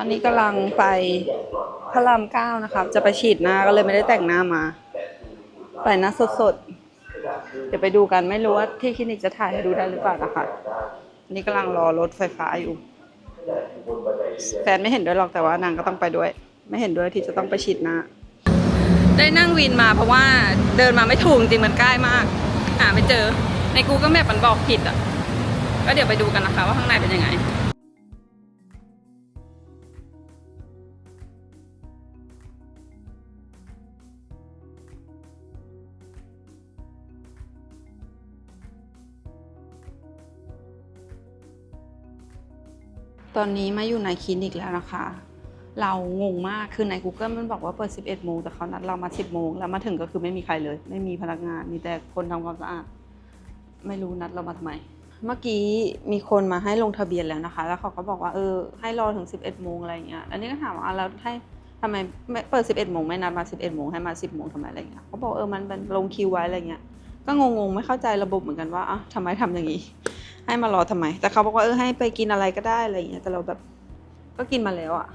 อนนี้กำลังไปพระรามเก้านะครับ จะไปฉีดหน้าก็เลยไม่ได้แต่งหน้ามาไปหน้าสดๆ เดี๋ยวไปดูกันไม่รู้ว่าที่คลินิกจะถ่ายให้ดูได้หรือเปล่านะคะนนี้กำลังรอรถไฟฟ้าอยู่ แฟนไม่เห็นด้วยหรอกแต่ว่านางก็ต้องไปด้วย ไม่เห็นด้วยที่จะต้องไปฉีดหน้า ได้นั่งวินมาเพราะว่าเดินมาไม่ถูกจริงมันใกล้มาก หาไม่เจอในกูก็แมปมันบอกผิดอะ ก็เดี๋ยวไปดูกันนะคะว่าข้างในเป็นยังไง ตอนนี้มาอยู่ในคลินิกแล้วนะคะ เรางงมากคือใน Google มันบอกว่าเปิด 11 โมงแต่เขานัดเรามา 10 โมงแล้วมาถึงก็คือไม่มีใครเลย ไม่มีพนักงาน มีแต่คนทำความสะอาด ไม่รู้นัดเรามาทำไม เมื่อกี้มีคนมาให้ลงทะเบียนแล้วนะคะ แล้วเขาก็บอกว่าเออให้รอถึง 11 โมงอะไรอย่างเงี้ย อันนี้ก็ถามว่าแล้วให้ทำไมไม่เปิด 11 โมงไม่นัดมา 11 โมงให้มา 10 โมงทำไมอะไรอย่างเงี้ยเขาบอกเออมันเป็นลงคิวไว้อะไรเงี้ย ก็งงๆไม่เข้าใจระบบเหมือนกันว่าอะทำไมทำอย่างนี้ ให้มารอทำไม แต่เขาบอกว่าเออให้ไปกินอะไรก็ได้อะไรอย่างเงี้ยแต่เราแบบก็กินมาแล้วอะ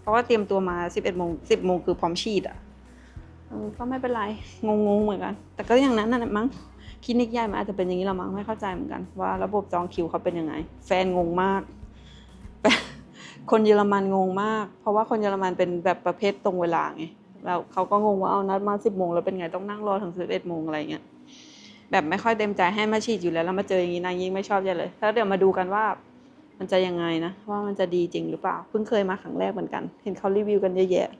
เพราะว่าเตรียมตัวมา11โมง10โมงคือพร้อมฉีดอะเออก็ไม่เป็นไรงงๆเหมือนกัน แต่ก็อย่างนั้นน่ะมั้งคลินิกใหญ่มันอาจจะเป็นอย่างนี้ละมั้งไม่เข้าใจเหมือนกัน ว่าระบบจองคิวเขาเป็นยังไง แฟนงงมาก คนเยอรมันงงมาก เพราะว่าคนเยอรมันเป็นแบบประเภทตรงเวลาไงแล้วเขาก็งงว่าเอานัดมาสิบโมงแล้วเป็นไงต้องนั่งรอถึงสิบเอ็ดโมงอะไรเงี้ย แบบไม่ค่อยเต็มใจให้มาฉีดอยู่แล้วแล้วมาเจออย่างนี้นางยิ่งไม่ชอบใหญ่เลย แล้วเดี๋ยวมาดูกันว่ามันจะยังไงนะว่ามันจะดีจริงหรือเปล่า เพิ่งเคยมาครั้งแรกเหมือนกัน เห็นเขารีวิวกันเยอะแยะ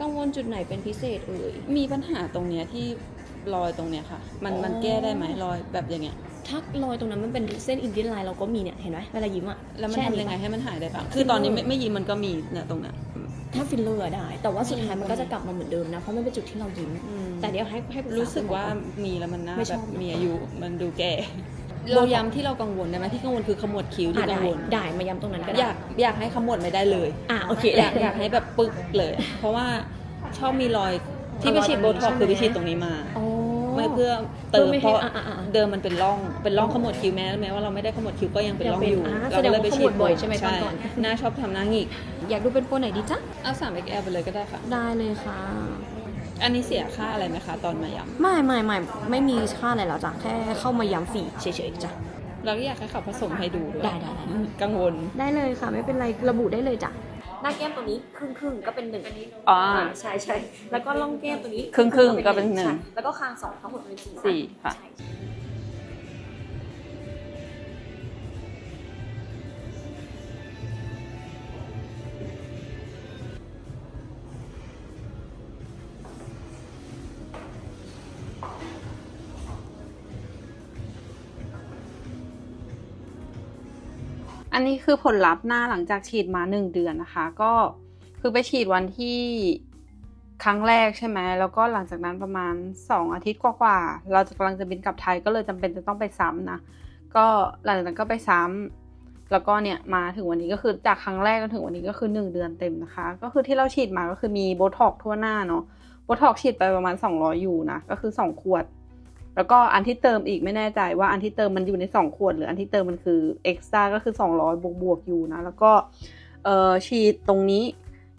กังวลจุดไหนเป็นพิเศษเอ่ยมีปัญหาตรงเนี้ยที่ รอยตรงเนี้ยค่ะ มันอ๋อมันแก้ได้ไหมรอยแบบอย่างเงี้ย ถ้ารอยตรงนั้นมันเป็นเส้นอินเดียนไลน์เราก็มีเนี่ยเห็นไหมเวลายิ้มอะแล้วมันใช่อัทำยังไงให้มันหายได้บ้างคือตอนนี้ไม่ไม่ยิ้มมันก็มีเนี่ยตรงเนี้ยถ้าฟิลเลอร์อะได้ แต่ว่าสุดท้ายมันก็จะกลับมาเหมือนเดิมนะ เพราะมันเป็นจุดที่เรายิ้ม อืมแต่เดี๋ยวให้ให้ปษรู้สึกว่าคุณหมอ มีแล้วมันหน้าไม่ชแบอบบมีอายุมันดูแก่เราเราย้ำที่เรากังวลได้ไหมที่กังวลคือขมวดคิ้วอะที่กัได้งวล ได้มาย้ำตรงนั้นก็ได้อยากอยากให้ขมวดไม่ได้เลย อะโอเคอยากอยากให้แบบปึกเลย เพราะว่าชอบมีรอยที่ไปฉีดโบท็อกซ์คือไปฉีดตรงนี้มา อ๋อไม่ เพื่อเติมเพื่อไม่เพให้ราะอะอะอะเดิมมันเป็นร่องเป็นร่องขมวดคิ้วแม้แม้ว่าเราไม่ได้ขมวดคิ้วก็ยังเป็นร่องอยู่ยังเป็นอ่าเราก็เลยไปฉีดแสดงว่าขมวดบ่อยใช่ไหมตอนก่อนหน้าชอบทำหน้าหงิกอยากดูเป็นโปรไหนดีจ๊ะเอาสาม XL ไปเลยก็ได้ค่ะ ได้เลยค่ะ อันนี้เสียค่าอะไรไหมคะตอนมาย้ไม่ไม่ไม่ไม่มีค่าอะไรแล้วจ้ะแค่เข้ามาย้ำฟรีเฉยๆจ้ะำเราก็อยากให้เขาผสมให้ดูด้วยได้ได้ได้กังวลได้เลยค่ะ ไม่เป็นไรระบุได้เลยจ้ะ หน้าแก้มตัวนี้ครึ่งครึ่งๆก็เป็นหนึ่งอ๋อใช่ใช่แล้วก็ล่องแก้มตัวนี้ครึ่งครึ่งๆก็เป็นหนึ่งใช่แล้วก็คางสองทั้งหมดเป็นสี่สี่ค่ะ อันนี้คือผลลัพธ์หน้าหลังจากฉีดมาหนึ่งเดือนนะคะ ก็คือไปฉีดวันที่ครั้งแรกใช่ไหมแล้วก็หลังจากนั้นประมาณสองอาทิตย์กว่าๆเราจะกำลังจะบินกลับไทยก็เลยจำเป็นจะต้องไปซ้ำนะก็หลังจากนั้นก็ไปซ้ำแล้วก็เนี่ยมาถึงวันนี้ก็คือจากครั้งแรกจนถึงวันนี้ก็คือหนึ่งเดือนเต็มนะคะ ก็คือที่เราฉีดมาก็คือมีโบท็อกทั่วหน้าเนาะโบท็อกฉีดไปประมาณ 200 อยู่นะก็คือ 2 ขวด แล้วก็อันที่เติมอีกไม่แน่ใจว่าอันที่เติมมันอยู่ใน 2 ขวด หรืออันที่เติมมันคือเอ็กซ์ตร้าก็คือ 200 บวกบวกอยู่นะ แล้วก็เอ่อฉีดตรงนี้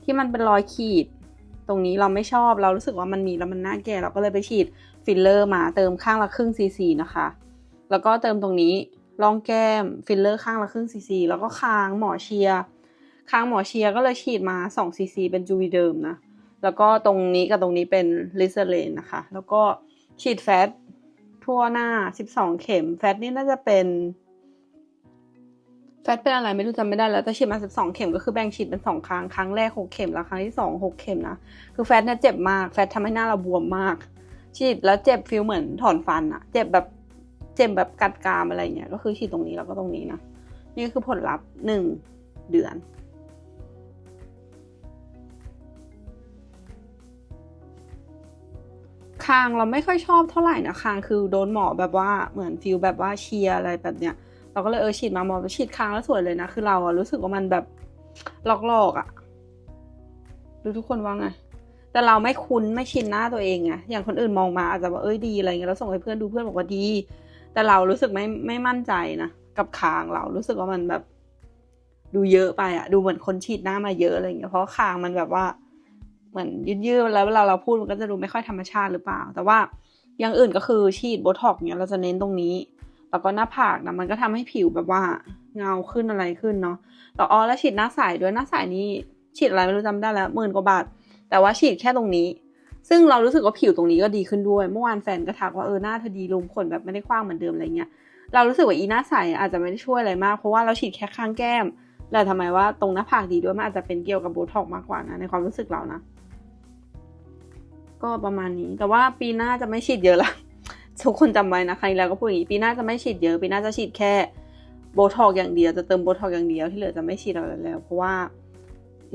ที่มันเป็นรอยขีด ตรงนี้เราไม่ชอบเรารู้สึกว่ามันมีแล้วมันน่าแก่เราก็เลยไปฉีดฟิลเลอร์มาเติมข้างละครึ่งซีซีนะคะ แล้วก็เติมตรงนี้รองแก้มฟิลเลอร์ข้างละครึ่งซีซีแล้วก็คางหมอเชียร์คางหมอเชียร์ก็เลยฉีดมา2ซีซีเป็นจูวีเดิมนะแล้วก็ตรงนี้กับตรงนี้เป็นลิซเลนนะคะ แล้วก็ฉีดแฟต ทั่วหน้า12เข็ม แฟตนี่น่าจะเป็น แฟตเป็นอะไรไม่รู้จำไม่ได้แล้วแต่ฉีดมา12เข็มก็คือแบ่งฉีดเป็น2ครั้งครั้งแรก6เข็มแล้วครั้งที่2 6เข็มนะคือแฟตเนี่ยเจ็บมากแฟตทำให้หน้าเราบวมมาก ฉีดแล้วเจ็บฟิลเหมือนถอนฟันอะเจ็บแบบเจ็บแบบกัดกรามอะไรเงี้ยก็คือฉีดตรงนี้แล้วก็ตรงนี้นะนี่คือผลลัพธ์หนึ่งเดือน คางเราไม่ค่อยชอบเท่าไหร่นะคางคือโดนหมอแบบว่าเหมือนฟิลแบบว่าเชียอะไรแบบเนี้ยเราก็เลยเออฉีดมาหมอฉีดคางแล้วสวยเลยนะ คือเราอะรู้สึกว่ามันแบบลอกๆอะดูทุกคนว่าไงแต่เราไม่คุ้นไม่ชินหน้าตัวเองไงอย่างคนอื่นมองมาอาจจะว่าเอ้ยดีอะไรเงี้ยแล้วส่งให้เพื่อนดูเพื่อนบอกว่าดี แต่เรารู้สึกไม่ไม่มั่นใจนะกับคางเรารู้สึกว่ามันแบบ ดูเยอะไปอะดูเหมือนคนฉีดหน้ามาเยอะอะไรเงี้ยเพราะคางมันแบบว่า เหมือนยืดๆแล้วเวลาเราพูดมันก็จะดูไม่ค่อยธรรมชาติหรือเปล่า แต่ว่าอย่างอื่นก็คือฉีดโบท็อกเนี่ยเราจะเน้นตรงนี้แล้วก็หน้าผากนะมันก็ทำให้ผิวแบบว่าเงาขึ้นอะไรขึ้นเนาะแต่อ๋อแล้วฉีดหน้าใสด้วยหน้าใสนี่ฉีดอะไรไม่รู้จำได้แล้วหมื่นกว่าบาท แต่ว่าฉีดแค่ตรงนี้ ซึ่งเรารู้สึกว่าผิวตรงนี้ก็ดีขึ้นด้วยเมื่อวานแฟนก็ทักว่าเออหน้าเธอดีลุมขนแบบไม่ได้กว้างเหมือนเดิมอะไรเงี้ยเรารู้สึกว่าอีหน้าใสอาจจะไม่ได้ช่วยอะไรมากเพราะว่าเราฉีดแค่ข้างแก้มแต่ทำไมว่าตรงหน้าผากดีด้วยมันอาจจะเป็นเกี่ยวกับโบท็อกมากกว่านะในความรู้สึกเรานะ ก็ประมาณนี้ แต่ว่าปีหน้าจะไม่ฉีดเยอะละทุกคนจำไว้นะครั้งที่แล้วก็พูดอย่างนี้ปีหน้าจะไม่ฉีดเยอะปีหน้าจะฉีดแค่โบท็อกอย่างเดียวจะเติมโบท็อกอย่างเดียวที่เหลือจะไม่ฉีดอะไรแล้ว เพราะว่า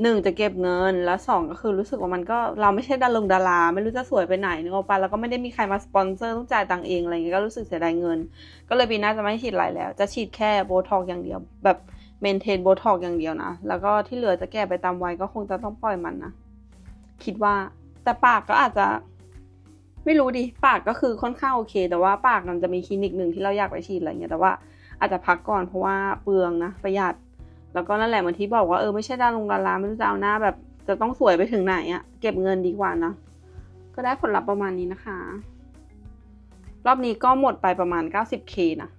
หนึ่งจะเก็บเงินแล้วสองก็คือรู้สึกว่ามันก็เราไม่ใช่ดารงดารา ไม่รู้จะสวยไปไหนนึกออกปะแล้วก็ไม่ได้มีใครมาสปอนเซอร์ต้องจ่ายตังเองอะไรเงี้ยก็รู้สึกเสียดายเงิน ก็เลยปีหน้าจะไม่ฉีดอะไรแล้ว จะฉีดแค่โบท็อกอย่างเดียว แบบเมนเทนโบท็อกอย่างเดียวนะแล้วก็ที่เหลือจะแก้ไปตามวัยก็คงจะต้องปล่อยมันนะคิดว่า แต่ปากก็อาจจะ ไม่รู้ดิ ปากก็คือค่อนข้างโอเค แต่ว่าปากมันจะมีคลินิกหนึ่งที่เราอยากไปฉีดอะไรเงี้ย แต่ว่าอาจจะพักก่อนเพราะว่าเปลืองนะประหยัด แล้วก็นั่นแหละเหมือนที่บอกว่าเออไม่ใช่ดารงดาราไม่รู้จะเอาหน้าแบบ จะต้องสวยไปถึงไหนอะเก็บเงินดีกว่านะ ก็ได้ผลลัพธ์ประมาณนี้นะคะ รอบนี้ก็หมดไปประมาณ 90k นะ